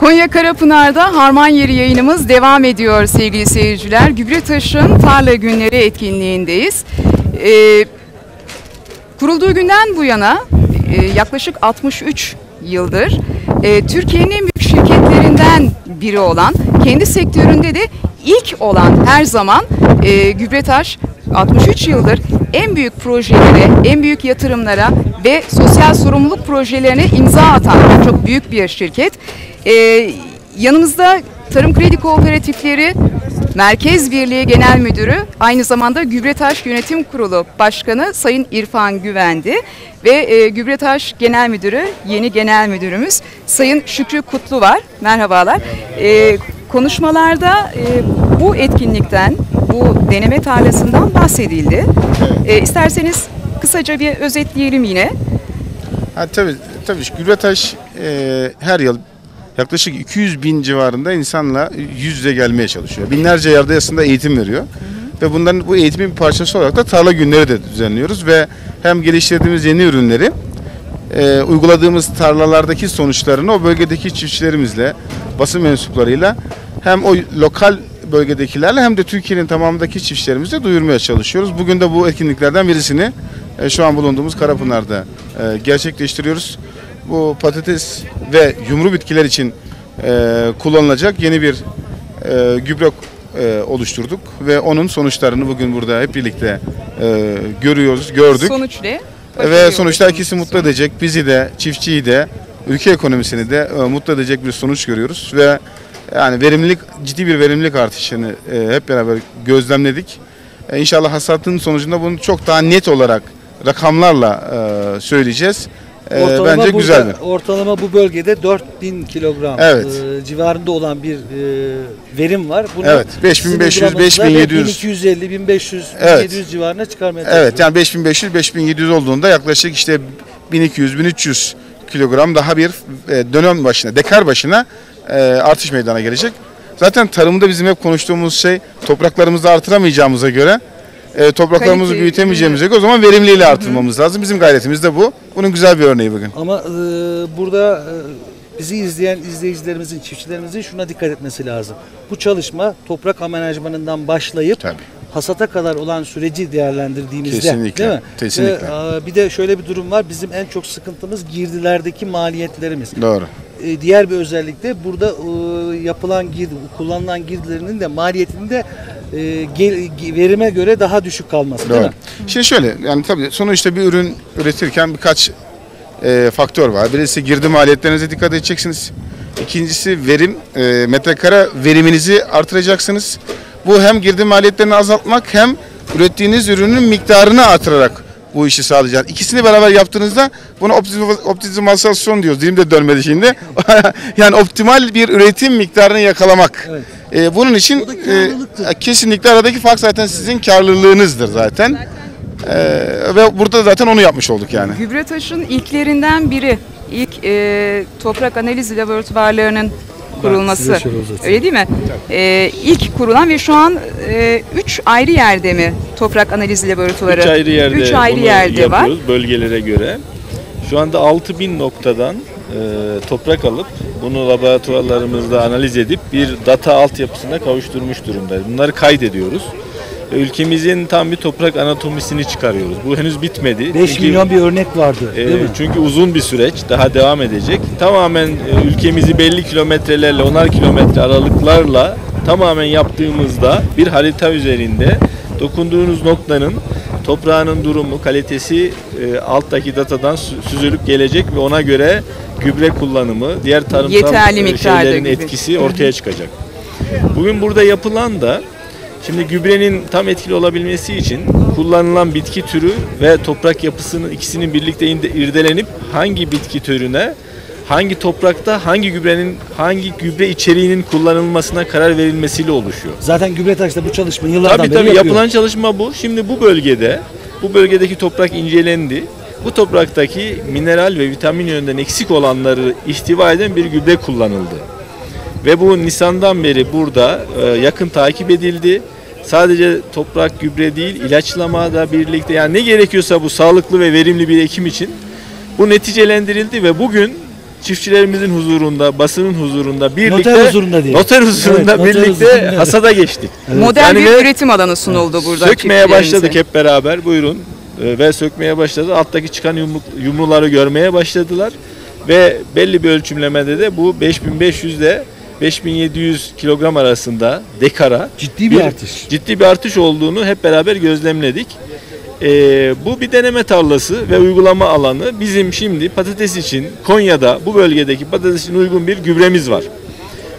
Konya Karapınar'da Harman Yeri yayınımız devam ediyor sevgili seyirciler. Gübretaş'ın Tarla Günleri etkinliğindeyiz. Ee, kurulduğu günden bu yana e, yaklaşık 63 yıldır e, Türkiye'nin en büyük şirketlerinden biri olan, kendi sektöründe de ilk olan her zaman e, Gübretaş 63 yıldır en büyük projelere, en büyük yatırımlara ve sosyal sorumluluk projelerine imza atan çok büyük bir şirket. Ee, yanımızda Tarım Kredi Kooperatifleri Merkez Birliği Genel Müdürü, aynı zamanda Gübretaş Yönetim Kurulu Başkanı Sayın İrfan Güvendi ve e, Gübretaş Genel Müdürü, yeni Genel Müdürümüz Sayın Şükrü Kutlu var. Merhabalar. E, konuşmalarda e, bu etkinlikten, bu deneme tarlasından bahsedildi. E, isterseniz kısaca bir özetleyelim yine. Ha, tabii, tabii Gübretaş e, her yıl yaklaşık 200 bin civarında insanla yüz yüze gelmeye çalışıyor. Binlerce yerde aslında eğitim veriyor. Ve bunların bu eğitimin bir parçası olarak da tarla günleri de düzenliyoruz ve hem geliştirdiğimiz yeni ürünleri e, uyguladığımız tarlalardaki sonuçlarını o bölgedeki çiftçilerimizle, basın mensuplarıyla hem o lokal bölgedekilerle hem de Türkiye'nin tamamındaki çiftçilerimizle duyurmaya çalışıyoruz. Bugün de bu etkinliklerden birisini e, şu an bulunduğumuz Karapınar'da e, gerçekleştiriyoruz. Bu patates ve yumru bitkiler için e, kullanılacak yeni bir e, gübre e, oluşturduk ve onun sonuçlarını bugün burada hep birlikte e, görüyoruz, gördük. Sonuç ne? Ve sonuçta herkesi mutlu edecek, bizi de, çiftçiyi de, ülke ekonomisini de e, mutlu edecek bir sonuç görüyoruz ve yani verimlilik ciddi bir verimlilik artışını e, hep beraber gözlemledik. E, inşallah hasatın sonucunda bunu çok daha net olarak rakamlarla söyleyeceğiz. E, Ortalama bence burada- güzeldir. Ortalama bu bölgede 4000 kilogram Evet. e, civarında olan bir e, verim var. Bunu Evet, 5500, sizin uygulamanızda 5700. 1250, 1500, Evet. 1700 civarına çıkarmaya Evet yani 5500 5700 olduğunda yaklaşık işte 1200 1300 kilogram daha bir e, dönem başına, dekar başına e, artış meydana gelecek. Zaten tarımda bizim hep konuştuğumuz şey topraklarımızı artıramayacağımıza göre e, topraklarımızı Kalite, büyütemeyeceğimize göre o zaman verimliliğiyle artırmamız lazım. Bizim gayretimiz de bu. Bunun güzel bir örneği bugün. Ama e, burada e, bizi izleyen izleyicilerimizin, çiftçilerimizin şuna dikkat etmesi lazım. Bu çalışma toprak amenajmanından başlayıp Tabii. hasata kadar olan süreci değerlendirdiğimizde Kesinlikle, değil mi? kesinlikle. Ve, e, bir de şöyle bir durum var. Bizim en çok sıkıntımız girdilerdeki maliyetlerimiz. Doğru. E, diğer bir özellik de burada e, yapılan girdi, kullanılan girdilerinin de maliyetinde e, gel- verime göre daha düşük kalması değil Doğru. mi? Şimdi şöyle yani tabii sonuçta bir ürün üretirken birkaç e, faktör var. Birisi girdi maliyetlerinize dikkat edeceksiniz. İkincisi verim, e, metrekare veriminizi artıracaksınız. Bu hem girdi maliyetlerini azaltmak hem ürettiğiniz ürünün miktarını artırarak bu işi sağlayacak. İkisini beraber yaptığınızda buna optim- optimizasyon diyoruz. Dilim de dönmedi şimdi. yani optimal bir üretim miktarını yakalamak. Evet. E, bunun için e, kesinlikle aradaki fark zaten sizin karlılığınızdır zaten. E, ve burada zaten onu yapmış olduk yani. Gübretaş'ın ilklerinden biri. İlk e, toprak analiz laboratuvarlarının kurulması. Öyle değil mi? E, ilk kurulan ve şu an 3 ayrı yerde mi toprak analiz laboratuvarı? Üç ayrı yerde, Üç ayrı yerde var. bölgelere göre. Şu anda 6000 noktadan e, toprak alıp bunu laboratuvarlarımızda analiz edip bir data altyapısına kavuşturmuş durumdayız. Bunları kaydediyoruz. Ülkemizin tam bir toprak anatomisini çıkarıyoruz. Bu henüz bitmedi. 5 Çünkü- milyon bir örnek vardı e, değil mi? çünkü uzun bir süreç daha devam edecek. Tamamen e, ülkemizi belli kilometrelerle, onar kilometre aralıklarla tamamen yaptığımızda bir harita üzerinde dokunduğunuz noktanın toprağının durumu, kalitesi e, alttaki datadan sü- süzülüp gelecek ve ona göre gübre kullanımı, diğer tarımsal Yeterli e, miktarda şeylerin gübre. etkisi ortaya çıkacak. Bugün burada yapılan da şimdi gübrenin tam etkili olabilmesi için kullanılan bitki türü ve toprak yapısının ikisinin birlikte irdelenip hangi bitki türüne hangi toprakta hangi gübrenin hangi gübre içeriğinin kullanılmasına karar verilmesiyle oluşuyor. Zaten Gübretaş'ta bu çalışma yıllardan Tabii beri tabii yapıyor. yapılan çalışma bu. Şimdi bu bölgede bu bölgedeki toprak incelendi. Bu topraktaki mineral ve vitamin yönünden eksik olanları ihtiva eden bir gübre kullanıldı. Ve bu Nisan'dan beri burada e, yakın takip edildi. Sadece toprak gübre değil, ilaçlama da birlikte yani ne gerekiyorsa bu sağlıklı ve verimli bir ekim için bu neticelendirildi ve bugün çiftçilerimizin huzurunda, basının huzurunda birlikte Noter huzurunda diyelim. noter huzurunda Evet, noter birlikte huzurunda. hasada geçtik. Modern Yani bir üretim alanı sunuldu burada. Sökmeye başladık hep beraber. Buyurun. Ee, Ve sökmeye başladı. Alttaki çıkan yumruk, yumruları görmeye başladılar. Ve belli bir ölçümlemede de bu 5500 ile 5700 kilogram arasında dekara Ciddi bir artış. ciddi bir artış olduğunu hep beraber gözlemledik. Ee, bu bir deneme tarlası ve uygulama alanı. Bizim şimdi patates için Konya'da bu bölgedeki patates için uygun bir gübremiz var.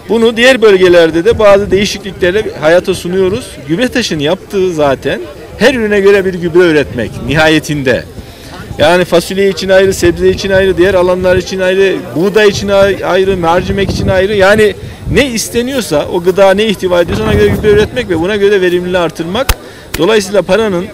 Bunu diğer bölgelerde de bazı değişikliklerle hayata sunuyoruz. Gübretaş'ın yaptığı zaten her ürüne göre bir gübre üretmek nihayetinde. Yani fasulye için ayrı, sebze için ayrı, diğer alanlar için ayrı, buğday için ayrı, mercimek için ayrı. Yani ne isteniyorsa, o gıda ne ihtiva ediyorsa ona göre gübre üretmek ve buna göre verimliliği artırmak. Dolayısıyla paranın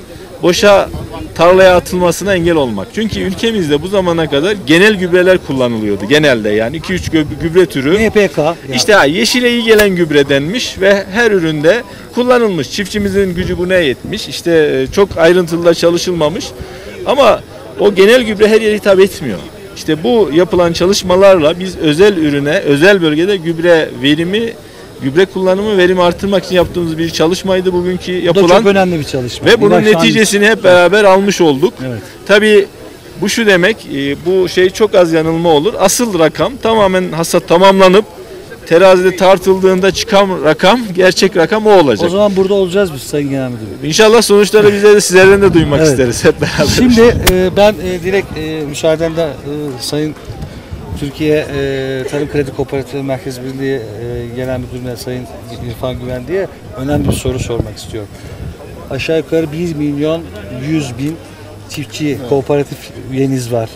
boşa tarlaya atılmasına engel olmak. Çünkü ülkemizde bu zamana kadar genel gübreler kullanılıyordu. Genelde yani 2-3 gö- gübre türü. NPK. ya. İşte ha, yeşile iyi gelen gübre denmiş ve her üründe kullanılmış. Çiftçimizin gücü buna yetmiş. İşte e, çok ayrıntılı da çalışılmamış. Ama o genel gübre her yere hitap etmiyor. İşte bu yapılan çalışmalarla biz özel ürüne, özel bölgede gübre verimi, gübre kullanımı, verimi artırmak için yaptığımız bir çalışmaydı bugünkü Bu da yapılan. çok önemli bir çalışma. Ve bunun neticesini hep beraber almış olduk. Evet. Tabii bu şu demek, e, bu şey çok az yanılma olur. Asıl rakam tamamen hasat tamamlanıp terazide tartıldığında çıkan rakam, gerçek rakam o olacak. O zaman burada olacağız biz Sayın Genel Müdürüm. İnşallah sonuçları bize de sizlerden de duymak Evet. isteriz hep beraber. Şimdi e, ben e, direkt e, müsaadenle e, Sayın Türkiye e, Tarım Kredi Kooperatifi Merkez Birliği e, Genel Müdürüne Sayın İrfan Güvendi'ye önemli bir soru sormak istiyorum. Aşağı yukarı 1 milyon 100 bin çiftçi kooperatif üyeniz var.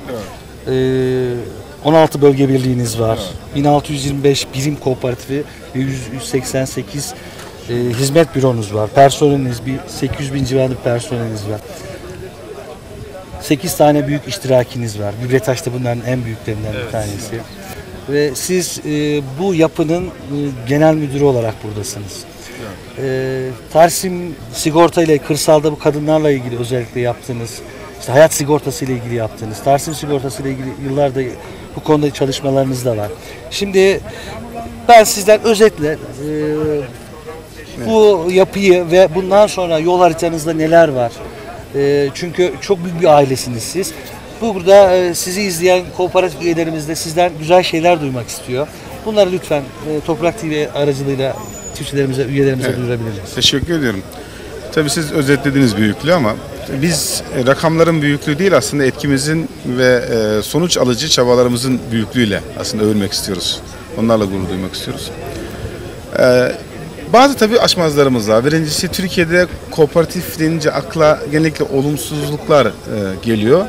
E, 16 bölge birliğiniz var. 1625 birim kooperatifi ve 100 188 e, hizmet büronuz var. Personeliniz bir 800 bin civarında personeliniz var. 8 tane büyük iştirakiniz var. Gübretaş da bunların en büyüklerinden bir tanesi. Ve siz e, bu yapının e, genel müdürü olarak buradasınız. E, Tarsim sigorta ile kırsalda bu kadınlarla ilgili özellikle yaptığınız, işte hayat sigortası ile ilgili yaptığınız, Tarsim sigortası ile ilgili yıllarda bu konuda çalışmalarınız da var. Şimdi ben sizden özetle e, bu yapıyı ve bundan sonra yol haritanızda neler var? E, çünkü çok büyük bir ailesiniz siz. Burada e, sizi izleyen kooperatif üyelerimiz de sizden güzel şeyler duymak istiyor. Bunları lütfen e, Toprak TV aracılığıyla çiftçilerimize, üyelerimize Evet. duyurabilir misiniz? Teşekkür ediyorum. Tabii siz özetlediniz büyüklüğü ama biz e, rakamların büyüklüğü değil aslında etkimizin ve sonuç alıcı çabalarımızın büyüklüğüyle aslında övünmek istiyoruz. Onlarla gurur duymak istiyoruz. Bazı tabii aşmazlarımız var. Birincisi Türkiye'de kooperatif denince akla genellikle olumsuzluklar e, geliyor.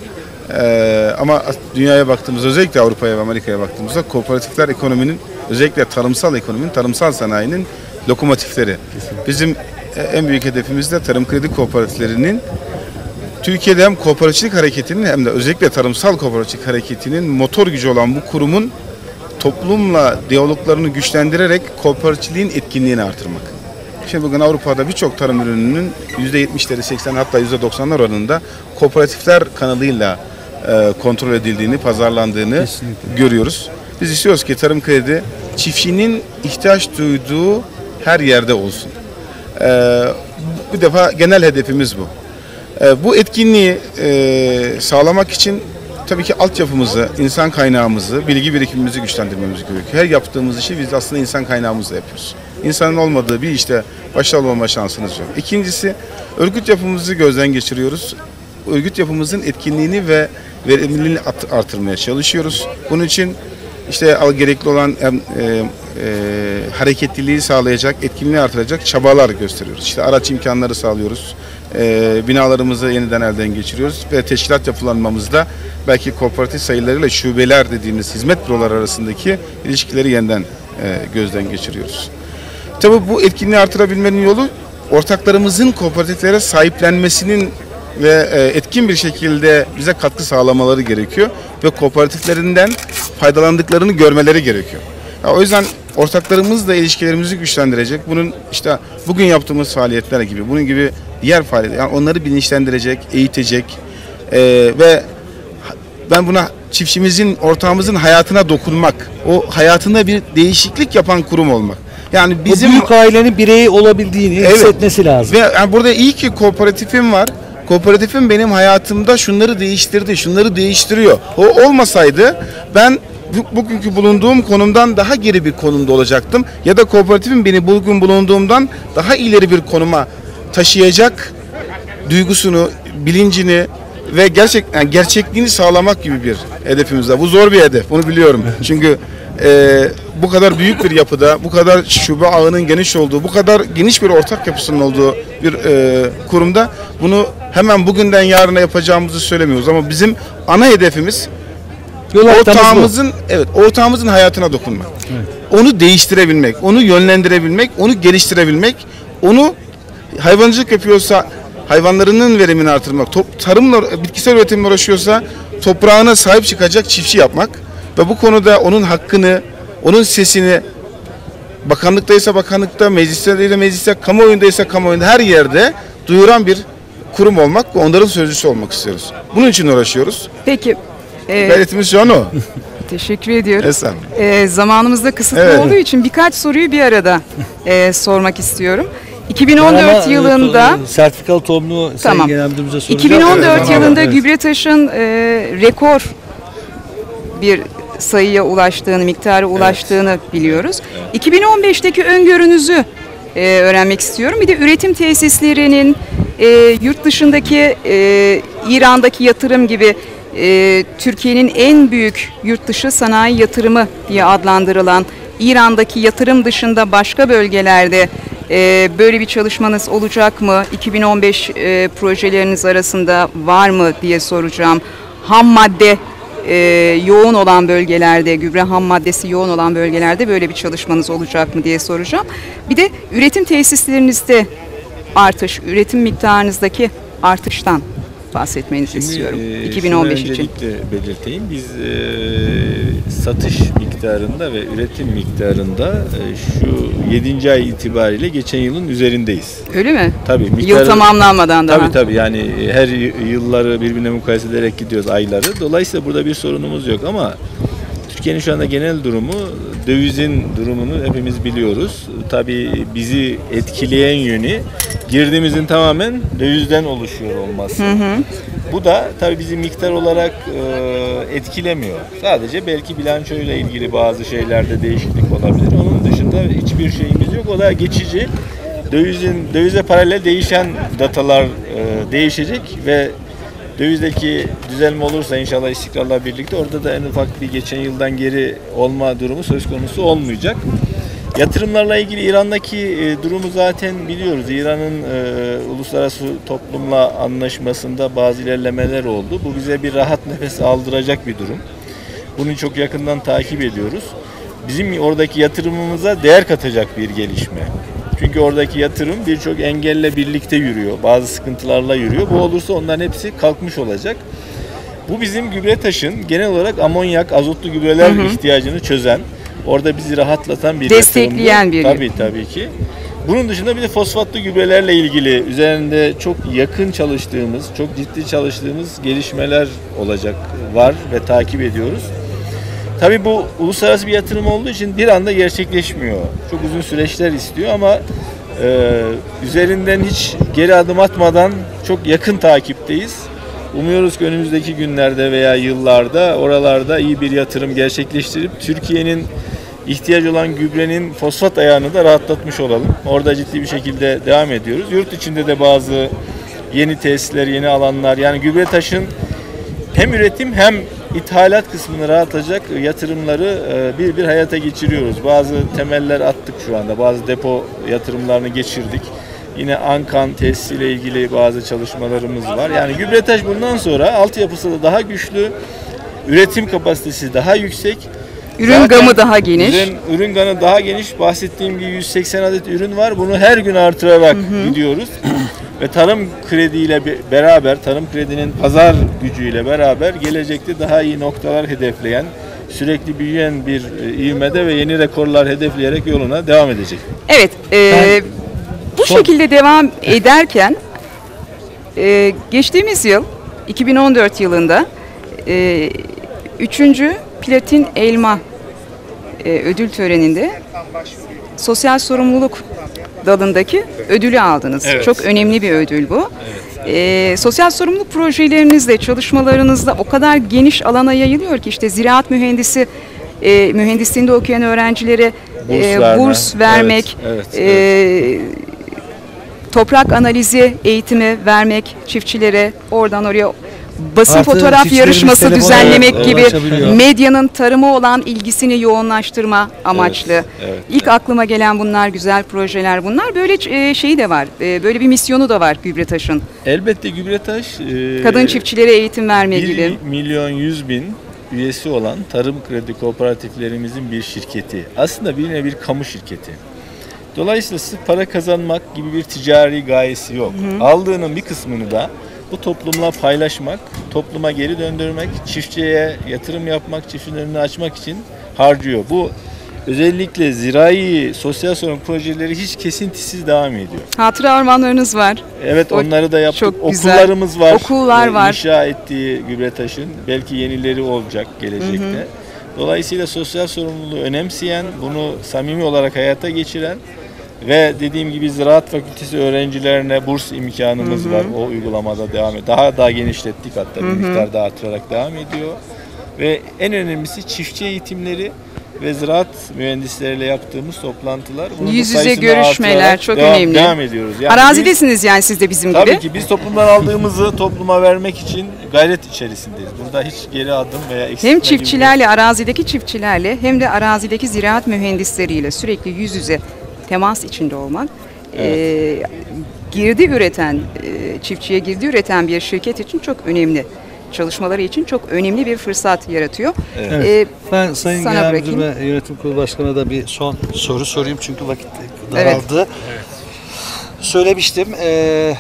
E, ama dünyaya baktığımızda özellikle Avrupa'ya ve Amerika'ya baktığımızda kooperatifler ekonominin özellikle tarımsal ekonominin, tarımsal sanayinin lokomotifleri. Bizim e, en büyük hedefimiz de tarım kredi kooperatiflerinin Türkiye'de hem kooperatiflik hareketinin hem de özellikle tarımsal kooperatiflik hareketinin motor gücü olan bu kurumun toplumla diyaloglarını güçlendirerek kooperatifliğin etkinliğini artırmak. Şimdi bugün Avrupa'da birçok tarım ürününün %70'leri 80 hatta %90'lar oranında kooperatifler kanalıyla e, kontrol edildiğini, pazarlandığını Kesinlikle. görüyoruz. Biz istiyoruz ki tarım kredi çiftçinin ihtiyaç duyduğu her yerde olsun. E, bu defa genel hedefimiz bu. E, bu etkinliği e, sağlamak için tabii ki altyapımızı, insan kaynağımızı, bilgi birikimimizi güçlendirmemiz gerekiyor. Her yaptığımız işi biz aslında insan kaynağımızla yapıyoruz. İnsanın olmadığı bir işte başarılı olma şansınız yok. İkincisi örgüt yapımızı gözden geçiriyoruz. Örgüt yapımızın etkinliğini ve verimliliğini art- artırmaya çalışıyoruz. Bunun için işte gerekli olan e, e, hareketliliği sağlayacak, etkinliği artıracak çabalar gösteriyoruz. İşte araç imkanları sağlıyoruz. E, binalarımızı yeniden elden geçiriyoruz ve teşkilat yapılanmamızda belki kooperatif sayılarıyla şubeler dediğimiz hizmet büroları arasındaki ilişkileri yeniden e, gözden geçiriyoruz. Tabii bu etkinliği artırabilmenin yolu ortaklarımızın kooperatiflere sahiplenmesinin ve e, etkin bir şekilde bize katkı sağlamaları gerekiyor ve kooperatiflerinden faydalandıklarını görmeleri gerekiyor. Ya o yüzden ortaklarımızla ilişkilerimizi güçlendirecek. Bunun işte bugün yaptığımız faaliyetler gibi, bunun gibi diğer faaliyetler, yani onları bilinçlendirecek, eğitecek e, ve ben buna çiftçimizin, ortağımızın hayatına dokunmak, o hayatında bir değişiklik yapan kurum olmak. Yani bizim büyük ailenin bireyi olabildiğini Evet. hissetmesi lazım. ve yani burada iyi ki kooperatifim var. Kooperatifim benim hayatımda şunları değiştirdi, şunları değiştiriyor. O olmasaydı ben bu- bugünkü bulunduğum konumdan daha geri bir konumda olacaktım. Ya da kooperatifim beni bugün bulunduğumdan daha ileri bir konuma taşıyacak duygusunu, bilincini ve gerçek yani gerçekliğini sağlamak gibi bir hedefimiz var. Bu zor bir hedef, bunu biliyorum. Çünkü e, bu kadar büyük bir yapıda, bu kadar şube ağının geniş olduğu, bu kadar geniş bir ortak yapısının olduğu bir e, kurumda bunu hemen bugünden yarına yapacağımızı söylemiyoruz. Ama bizim ana hedefimiz Yol haritamız bu. ortağımızın evet ortağımızın hayatına dokunmak. Onu değiştirebilmek, onu yönlendirebilmek, onu geliştirebilmek, onu hayvancılık yapıyorsa hayvanlarının verimini artırmak, top, tarımla bitkisel üretimle uğraşıyorsa toprağına sahip çıkacak çiftçi yapmak ve bu konuda onun hakkını, onun sesini bakanlıktaysa bakanlıkta, meclisteyse mecliste, kamuoyundaysa kamuoyunda her yerde duyuran bir kurum olmak ve onların sözcüsü olmak istiyoruz. Bunun için uğraşıyoruz. Peki. e, Gayretimiz şu an o. teşekkür ediyorum. Estağfurullah. E, zamanımız da kısıtlı Evet. olduğu için birkaç soruyu bir arada e, sormak istiyorum. Ben 2014 ama, e, yılında to- sertifikalı tohumluğu Tamam. Genel Müdürümüze soracağım. 2014 Evet, yılında evet. Gübretaş'ın e, rekor bir sayıya ulaştığını, miktara ulaştığını biliyoruz. 2015'teki öngörünüzü e, öğrenmek istiyorum. Bir de üretim tesislerinin e, yurt dışındaki e, İran'daki yatırım gibi e, Türkiye'nin en büyük yurt dışı sanayi yatırımı diye adlandırılan İran'daki yatırım dışında başka bölgelerde e, böyle bir çalışmanız olacak mı? 2015 e, projeleriniz arasında var mı diye soracağım. Ham madde e, yoğun olan bölgelerde, gübre ham maddesi yoğun olan bölgelerde böyle bir çalışmanız olacak mı diye soracağım. Bir de üretim tesislerinizde artış, üretim miktarınızdaki artıştan bahsetmenizi istiyorum. e, 2015 şunu için. öncelikle belirteyim. Biz e, satış miktarında ve üretim miktarında e, şu 7. ay itibariyle geçen yılın üzerindeyiz. Öyle mi? Tabii Yıl miktarı- tamamlanmadan daha. Tabii tabii yani her y- yılları birbirine mukayese ederek gidiyoruz ayları. Dolayısıyla burada bir sorunumuz yok ama Türkiye'nin şu anda genel durumu dövizin durumunu hepimiz biliyoruz. Tabii bizi etkileyen yönü girdimizin tamamen dövizden oluşuyor olması. Bu da tabii bizi miktar olarak e, etkilemiyor. Sadece belki bilançoyla ilgili bazı şeylerde değişiklik olabilir. Onun dışında hiçbir şeyimiz yok. O da geçici. Dövizin dövize paralel değişen datalar e, değişecek ve dövizdeki düzelme olursa inşallah istikrarla birlikte orada da en ufak bir geçen yıldan geri olma durumu söz konusu olmayacak. Yatırımlarla ilgili İran'daki e, durumu zaten biliyoruz. İran'ın e, uluslararası toplumla anlaşmasında bazı ilerlemeler oldu. Bu bize bir rahat nefes aldıracak bir durum. Bunu çok yakından takip ediyoruz. Bizim oradaki yatırımımıza değer katacak bir gelişme. Çünkü oradaki yatırım birçok engelle birlikte yürüyor. Bazı sıkıntılarla yürüyor. Bu olursa onların hepsi kalkmış olacak. Bu bizim gübre taşın genel olarak amonyak, azotlu gübreler ihtiyacını çözen, orada bizi rahatlatan bir Destekleyen bir- Tabii tabii ki. Bunun dışında bir de fosfatlı gübrelerle ilgili üzerinde çok yakın çalıştığımız, çok ciddi çalıştığımız gelişmeler olacak, var ve takip ediyoruz. Tabii bu uluslararası bir yatırım olduğu için bir anda gerçekleşmiyor. Çok uzun süreçler istiyor ama e, üzerinden hiç geri adım atmadan çok yakın takipteyiz. Umuyoruz ki önümüzdeki günlerde veya yıllarda oralarda iyi bir yatırım gerçekleştirip Türkiye'nin ihtiyacı olan gübrenin fosfat ayağını da rahatlatmış olalım. Orada ciddi bir şekilde devam ediyoruz. Yurt içinde de bazı yeni tesisler, yeni alanlar yani gübre taşın hem üretim hem ithalat kısmını rahatlayacak yatırımları e, bir bir hayata geçiriyoruz. Bazı temeller attık şu anda. Bazı depo yatırımlarını geçirdik. Yine Ankan tesisiyle ilgili bazı çalışmalarımız var. Yani Gübretaş bundan sonra altyapısı da daha güçlü, üretim kapasitesi daha yüksek. Ürün Zaten gamı daha geniş. Ürün, ürün gamı daha geniş. Bahsettiğim gibi 180 adet ürün var. Bunu her gün artırarak gidiyoruz. Ve tarım krediyle be- beraber, tarım kredinin pazar gücüyle beraber gelecekte daha iyi noktalar hedefleyen, sürekli büyüyen bir e, ivmede ve yeni rekorlar hedefleyerek yoluna devam edecek. Evet, e, Ben- bu Son- şekilde devam ederken e, geçtiğimiz yıl 2014 yılında e, Üçüncü Platin Elma e, ödül töreninde sosyal sorumluluk dalındaki ödülü aldınız. Evet. Çok önemli bir ödül bu. E, sosyal sorumluluk projelerinizde, çalışmalarınızda o kadar geniş alana yayılıyor ki işte ziraat mühendisi e, mühendisliğinde okuyan öğrencilere Burs e, verme. burs vermek, Evet, evet, e, toprak analizi eğitimi vermek çiftçilere oradan oraya basın Artı fotoğraf yarışması düzenlemek evet, gibi medyanın tarıma olan ilgisini yoğunlaştırma amaçlı. evet, İlk aklıma gelen bunlar güzel projeler bunlar. Böyle e, şeyi de var. e, Böyle bir misyonu da var Gübretaş'ın. Elbette Gübretaş e, Kadın çiftçilere eğitim verme 1 gibi. milyon 100 bin üyesi olan tarım kredi kooperatiflerimizin bir şirketi. Aslında bir nevi bir kamu şirketi. Dolayısıyla para kazanmak gibi bir ticari gayesi yok. Aldığının bir kısmını da bu toplumla paylaşmak, topluma geri döndürmek, çiftçiye yatırım yapmak, çiftçinin önünü açmak için harcıyor. Bu özellikle zirai sosyal sorun projeleri hiç kesintisiz devam ediyor. Hatıra ormanlarınız var. Evet O onları da yaptık. çok güzel. Okullarımız var. Okullar Ee, var. İnşa ettiği Gübretaş'ın belki yenileri olacak gelecekte. Dolayısıyla sosyal sorumluluğu önemseyen, bunu samimi olarak hayata geçiren ve dediğim gibi Ziraat Fakültesi öğrencilerine burs imkanımız var. O uygulamada devam ediyor. Daha daha genişlettik hatta bir miktar daha artırarak devam ediyor. Ve en önemlisi çiftçi eğitimleri ve ziraat mühendisleriyle yaptığımız toplantılar. Bunun Yüz yüze görüşmeler çok devam, önemli. Devam ediyoruz. Yani biz- Arazidesiniz yani siz de bizim Tabii gibi. ki biz toplumdan aldığımızı topluma vermek için gayret içerisindeyiz. Burada hiç geri adım veya eksiltme Hem gibi çiftçilerle, arazideki çiftçilerle hem de arazideki ziraat mühendisleriyle sürekli yüz yüze temas içinde olmak, e, girdi üreten, e, çiftçiye girdi üreten bir şirket için çok önemli. Çalışmaları için çok önemli bir fırsat yaratıyor. Evet. E, Ben Sayın Sana Genel bırakayım. Müdür ve Yönetim Kurulu Başkanı'na da bir son soru sorayım çünkü vakit daraldı. Söylemiştim. E, e,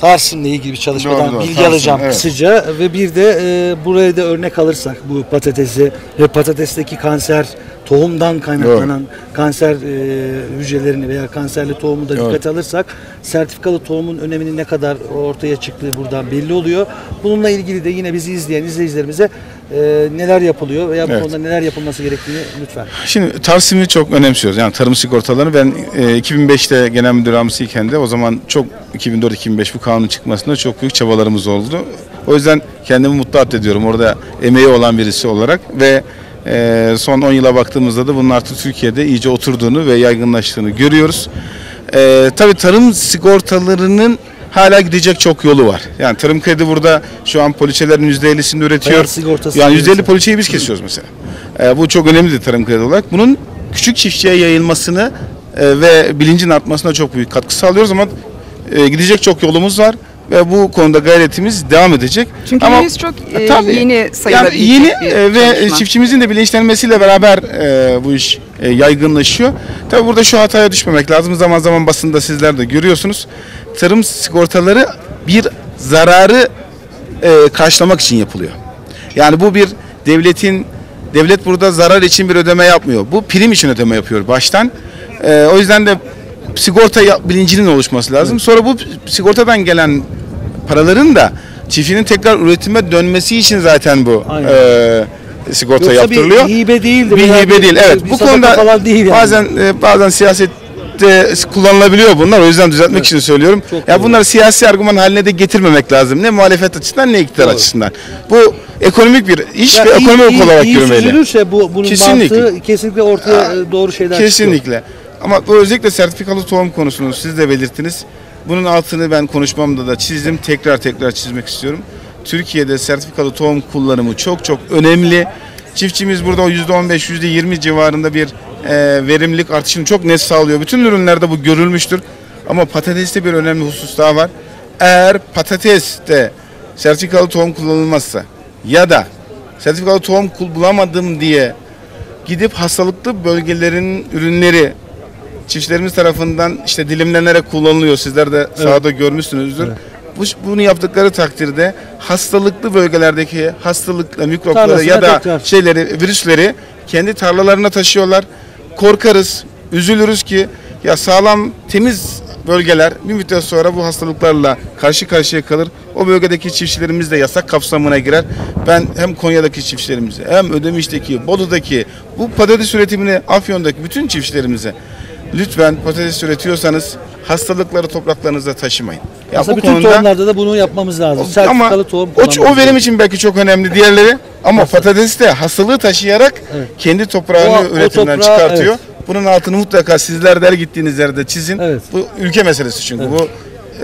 Tarsim'le ilgili bir çalışmadan Doğru, doğru. bilgi Tarsim, alacağım evet. kısaca ve bir de e, buraya da örnek alırsak bu patatesi ve patatesteki kanser tohumdan kaynaklanan kanser e, hücrelerini veya kanserli tohumu da dikkate alırsak sertifikalı tohumun öneminin ne kadar ortaya çıktığı buradan belli oluyor. Bununla ilgili de yine bizi izleyen izleyicilerimize e, neler yapılıyor veya bu Evet. konuda neler yapılması gerektiğini lütfen. Şimdi Tarsim'i çok önemsiyoruz. Yani tarım sigortalarını ben e, 2005'te genel müdür yardımcısıyken de o zaman çok 2004-2005 bu kanun çıkmasında çok büyük çabalarımız oldu. O yüzden kendimi mutlu addediyorum orada emeği olan birisi olarak ve e, son 10 yıla baktığımızda da bunun artık Türkiye'de iyice oturduğunu ve yaygınlaştığını görüyoruz. E, tabii tarım sigortalarının hala gidecek çok yolu var. Yani tarım kredi burada şu an poliçelerin %50'sini üretiyor. Yani gibi %50 mesela. poliçeyi biz kesiyoruz mesela. E, bu çok önemlidir tarım kredi olarak. Bunun küçük çiftçiye yayılmasını e, ve bilincin artmasına çok büyük katkı sağlıyoruz ama e, gidecek çok yolumuz var ve bu konuda gayretimiz devam edecek. Çünkü ama, henüz çok e, tabii. yeni sayılabilecek yani yeni e, ve çalışma. çiftçimizin de bilinçlenmesiyle beraber e, bu iş e, yaygınlaşıyor. Tabii burada şu hataya düşmemek lazım. Zaman zaman basında sizler de görüyorsunuz. Tarım sigortaları bir zararı e, karşılamak için yapılıyor. Yani bu bir devletin devlet burada zarar için bir ödeme yapmıyor. Bu prim için ödeme yapıyor baştan. E, o yüzden de sigorta bilincinin oluşması lazım. Sonra bu sigortadan gelen paraların da çiftçinin tekrar üretime dönmesi için zaten bu Aynen. e, sigorta Yoksa yaptırılıyor. bir hibe değildir. Bir hibe değil. Evet. bir bu sadaka konuda falan değil yani. bazen e, bazen siyasette kullanılabiliyor bunlar. O yüzden düzeltmek için söylüyorum. Çok ya doğru. bunları siyasi argüman haline de getirmemek lazım. Ne muhalefet açısından ne iktidar Doğru. açısından. Bu ekonomik bir iş ve iyi- ekonomik iyi- olarak iyi yürümeli. süzülürse bu bunun Kesinlikle. mantığı kesinlikle ortaya e, doğru şeyler çıkıyor. Kesinlikle. Ama bu özellikle sertifikalı tohum konusunu siz de belirttiniz. Bunun altını ben konuşmamda da çizdim. Tekrar tekrar çizmek istiyorum. Türkiye'de sertifikalı tohum kullanımı çok çok önemli. Çiftçimiz burada o %15, %20 civarında bir e, verimlilik artışını çok net sağlıyor. Bütün ürünlerde bu görülmüştür. Ama patateste bir önemli husus daha var. Eğer patateste sertifikalı tohum kullanılmazsa ya da sertifikalı tohum bulamadım diye gidip hastalıklı bölgelerin ürünleri çiftçilerimiz tarafından işte dilimlenerek kullanılıyor. Sizler de sahada görmüşsünüzdür. Bu, bunu yaptıkları takdirde hastalıklı bölgelerdeki hastalıkla mikropları Tarlasına ya da tekrar. şeyleri virüsleri kendi tarlalarına taşıyorlar. Korkarız, üzülürüz ki ya sağlam temiz bölgeler bir müddet sonra bu hastalıklarla karşı karşıya kalır. O bölgedeki çiftçilerimiz de yasak kapsamına girer. Ben hem Konya'daki çiftçilerimize hem Ödemiş'teki, Bolu'daki bu patates üretimini Afyon'daki bütün çiftçilerimize lütfen patates üretiyorsanız hastalıkları topraklarınıza taşımayın. Ya Aslında bu bütün konuda tohumlarda da bunu yapmamız lazım. Sertifikalı tohum o, o verim için belki çok önemli diğerleri ama patates de hastalığı taşıyarak Evet. kendi toprağını O- o üretimden toprağı, çıkartıyor. evet. Bunun altını mutlaka sizler de her gittiğiniz yerde çizin. Evet. Bu ülke meselesi çünkü bu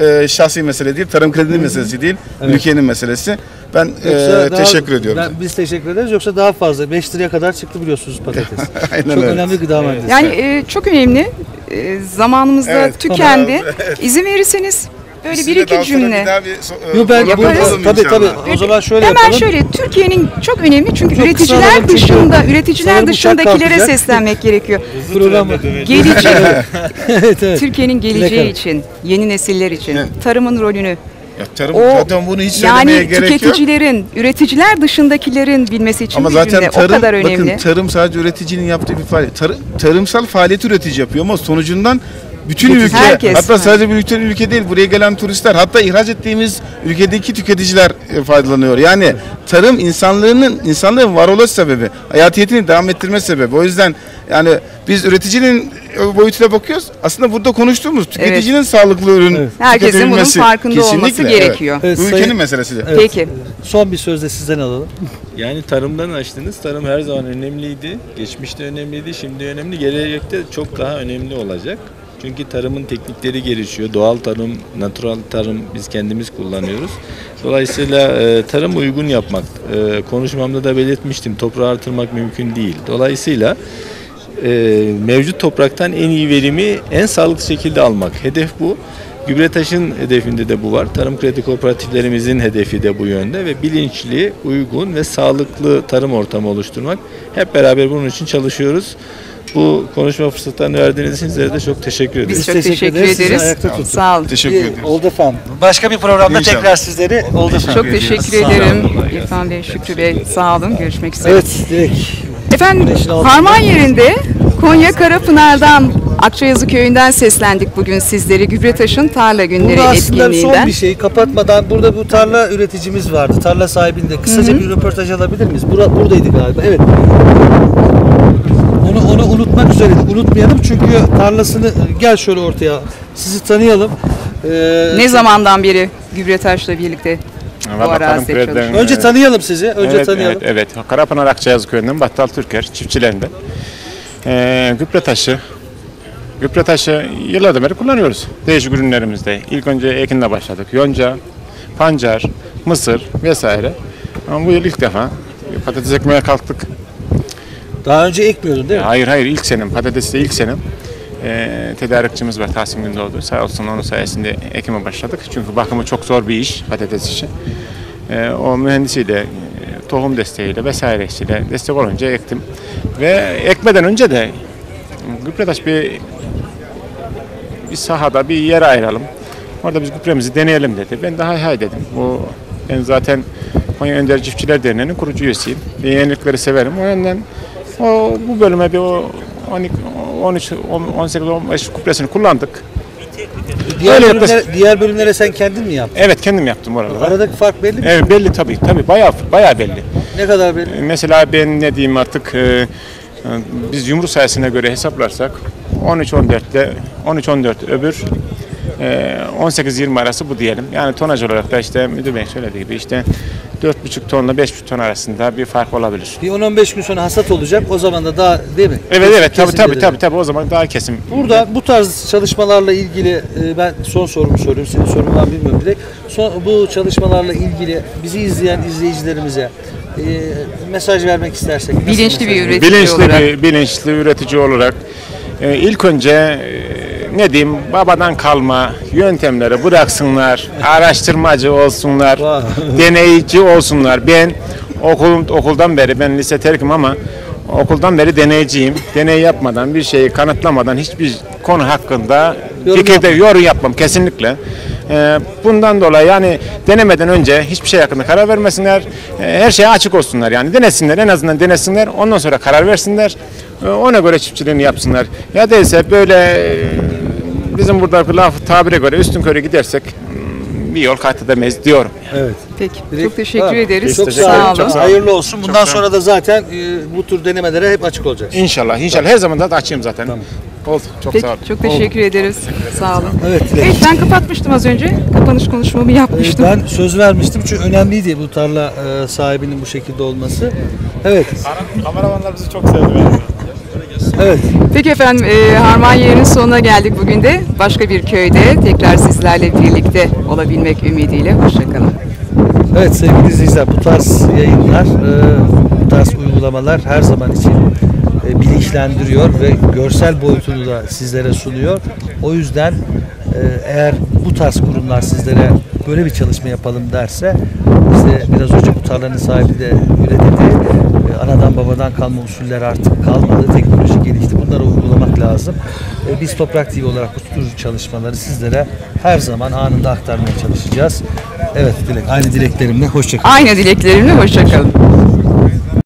e, şahsi mesele değil, tarım kredinin meselesi değil, Evet. ülkenin meselesi. Ben e, daha- teşekkür ediyorum. ben- biz teşekkür ederiz. Yoksa daha fazla 5 liraya kadar çıktı biliyorsunuz patates. Aynen Çok öyle. önemli gıda maddesi. Yani e, çok önemli. E, zamanımızda Evet, tükendi. İzin verirseniz böyle bir iki cümle. bir Yo, ben Yaparız. tabii tabii. inşallah. O zaman şöyle Hemen yapalım. şöyle Türkiye'nin çok önemli çünkü Çok üreticiler alalım çünkü dışında üreticiler sanırım dışındakilere seslenmek gerekiyor. Program Gelecek evet evet. Türkiye'nin geleceği için, yeni nesiller için Evet. tarımın rolünü Ya tarım o zaten bunu hiç söylemeye yani gerek yok. tüketicilerin, üreticilerin dışındakilerin bilmesi için Ama bir zaten cümle tarım, o kadar önemli. bakın tarım sadece üreticinin yaptığı bir faaliyet. Tarı- tarımsal faaliyet üretici yapıyor ama sonucundan bütün ülke, Herkes. hatta sadece bir ülke, ülke değil, buraya gelen turistler, hatta ihraç ettiğimiz ülkedeki tüketiciler e, faydalanıyor. Yani tarım insanlığının, insanlığın varoluş sebebi, hayatiyetini devam ettirme sebebi. O yüzden yani biz üreticinin boyutuna bakıyoruz. Aslında burada konuştuğumuz tüketicinin sağlıklı ürün Evet. Herkesin bunun farkında olması kesinlikle, evet. gerekiyor. Evet, Bu sayın- ülkenin meselesi de. Evet. Peki. Son bir söz de sizden alalım. Yani tarımdan açtınız. Tarım her zaman önemliydi. Geçmişte önemliydi. Şimdi önemli. Gelecekte çok daha önemli olacak. Çünkü tarımın teknikleri gelişiyor. Doğal tarım, natural tarım biz kendimiz kullanıyoruz. Dolayısıyla e, tarım uygun yapmak. E, konuşmamda da belirtmiştim. Toprağı artırmak mümkün değil. Dolayısıyla e, mevcut topraktan en iyi verimi en sağlıklı şekilde almak. Hedef bu. Gübretaş'ın hedefinde de bu var. Tarım kredi kooperatiflerimizin hedefi de bu yönde ve bilinçli, uygun ve sağlıklı tarım ortamı oluşturmak. Hep beraber bunun için çalışıyoruz. Bu konuşma fırsatlarını verdiğiniz için sizlere de çok teşekkür ederiz. Biz çok teşekkür teşekkür ederiz. Ederiz. ayakta tuttuk. Sağ olun. Teşekkür Bir ederim. Oldu efendim. Başka bir programda İnşallah. tekrar sizleri oldu efendim. Çok teşekkür ederim. İrfan Bey, Şükrü Bey. Sağ olun. Görüşmek üzere. Evet direkt. Efendim. Harman yerinde Konya Karapınar'dan Akçayazı köyünden seslendik bugün sizleri Gübretaş'ın tarla günleri Burada aslında son etkinliğinden. bir şey kapatmadan burada bu tarla üreticimiz vardı. Tarla sahibinde kısaca bir röportaj alabilir miyiz? Bura, buradaydı galiba. Evet. Onu onu unutmak üzere unutmayalım çünkü tarlasını gel şöyle ortaya sizi tanıyalım. Ee, Ne zamandan beri Gübretaş'la birlikte bu? Önce tanıyalım sizi. Önce evet, tanıyalım. Evet, evet. Karapınar Akçayazı köyünden Battal Türker çiftçilerinden. Ee, gübre taşı. Gübre taşı yıllardan beri kullanıyoruz. Değişik ürünlerimizde. İlk önce ekinle başladık. Yonca, pancar, mısır vesaire. Ama bu yıl ilk defa patates ekmeye kalktık. Daha önce ekmiyordun değil mi? Hayır hayır ilk senem. Patateste ilk senem. Ee, tedarikçimiz var Tahsin Gündoğdu. Sağ olsun onun sayesinde ekime başladık. Çünkü bakımı çok zor bir iş patates işi. Ee, o mühendisiyle, e, tohum desteğiyle vesairesiyle destek olunca ektim. Ve ekmeden önce de gübretaş bir bir sahada bir yer ayıralım. Orada biz gübremizi deneyelim dedi. Ben de hay dedim. Bu ben zaten Konya Önder Çiftçiler Derneği'nin kurucu üyesiyim. Ve yenilikleri severim. O yönden o, bu bölüme bir o 12, 13, 18, 15 gübresini kullandık. Diğer Öyle bölümlere, yaklaşık. diğer bölümlere sen kendin mi yaptın? Evet kendim yaptım orada. Aradaki fark belli mi? Evet belli tabii tabii bayağı bayağı belli. Ne kadar belli? Mesela ben ne diyeyim artık e, e, biz yumru sayısına göre hesaplarsak 13-14 ile 13-14 öbür e, 18-20 arası bu diyelim. Yani tonaj olarak da işte müdür bey söylediği gibi işte 4,5 tonla 5,5 ton arasında bir fark olabilir. Bir 10-15 gün sonra hasat olacak. O zaman da daha değil mi? Evet evet tabii tabii tabii tabii o zaman daha kesin. Burada bu tarz çalışmalarla ilgili e, ben son sorumu soruyorum. Senin sorun var bilmiyorum direkt. Son, bu çalışmalarla ilgili bizi izleyen izleyicilerimize e, mesaj vermek istersek. Bilinçli bir üretici bilinçli olarak. bir bilinçli üretici olarak e, ilk önce e, ne diyeyim babadan kalma yöntemleri bıraksınlar, araştırmacı olsunlar, deneyici olsunlar. Ben okul okuldan beri ben lise terkim ama okuldan beri deneyiciyim. Deney yapmadan bir şeyi kanıtlamadan hiçbir konu hakkında Yorum fikirde yorum yapmam kesinlikle. E, bundan dolayı yani denemeden önce hiçbir şey hakkında karar vermesinler. E, her şeye açık olsunlar yani denesinler en azından denesinler ondan sonra karar versinler. E, ona göre çiftçiliğini yapsınlar. Ya değilse böyle bizim burada bir laf tabire göre üstün körü gidersek hmm, bir yol kat edemeyiz diyorum. Evet. Peki. Direkt- çok teşekkür Tamam. ederiz. Çok teşekkür sağ olun. Çok sağ olun. Hayırlı olsun. Bundan sağ sonra da zaten e, bu tür denemelere hep açık olacağız. İnşallah. İnşallah her zaman da açayım zaten. Oldu. Çok Peki, sağ olun. çok teşekkür ederiz. Sağ olun. Evet. Dilek. Evet ben kapatmıştım az önce. Kapanış konuşmamı Ee, yapmıştım. Ben söz vermiştim çünkü önemliydi bu tarla e, sahibinin bu şekilde olması. Evet. Kameramanlar bizi çok sevdi. Evet. Peki efendim e, Harman yerinin sonuna geldik bugün de. Başka bir köyde tekrar sizlerle birlikte olabilmek ümidiyle. Hoşçakalın. Evet sevgili izleyiciler bu tarz yayınlar, e, bu tarz uygulamalar her zaman için e, bilinçlendiriyor ve görsel boyutunu da sizlere sunuyor. O yüzden e, eğer bu tarz kurumlar sizlere böyle bir çalışma yapalım derse işte biraz önce bu tarlanın sahibi de öyle dedi. E, Anadan babadan kalma usuller artık kalmadı. Teknoloji gelişti. Bunları uygulamak lazım. E, Biz Toprak TV olarak bu tür çalışmaları sizlere her zaman anında aktarmaya çalışacağız. Evet Dilek, aynı dileklerimle hoşçakalın. Aynı dileklerimle hoşçakalın.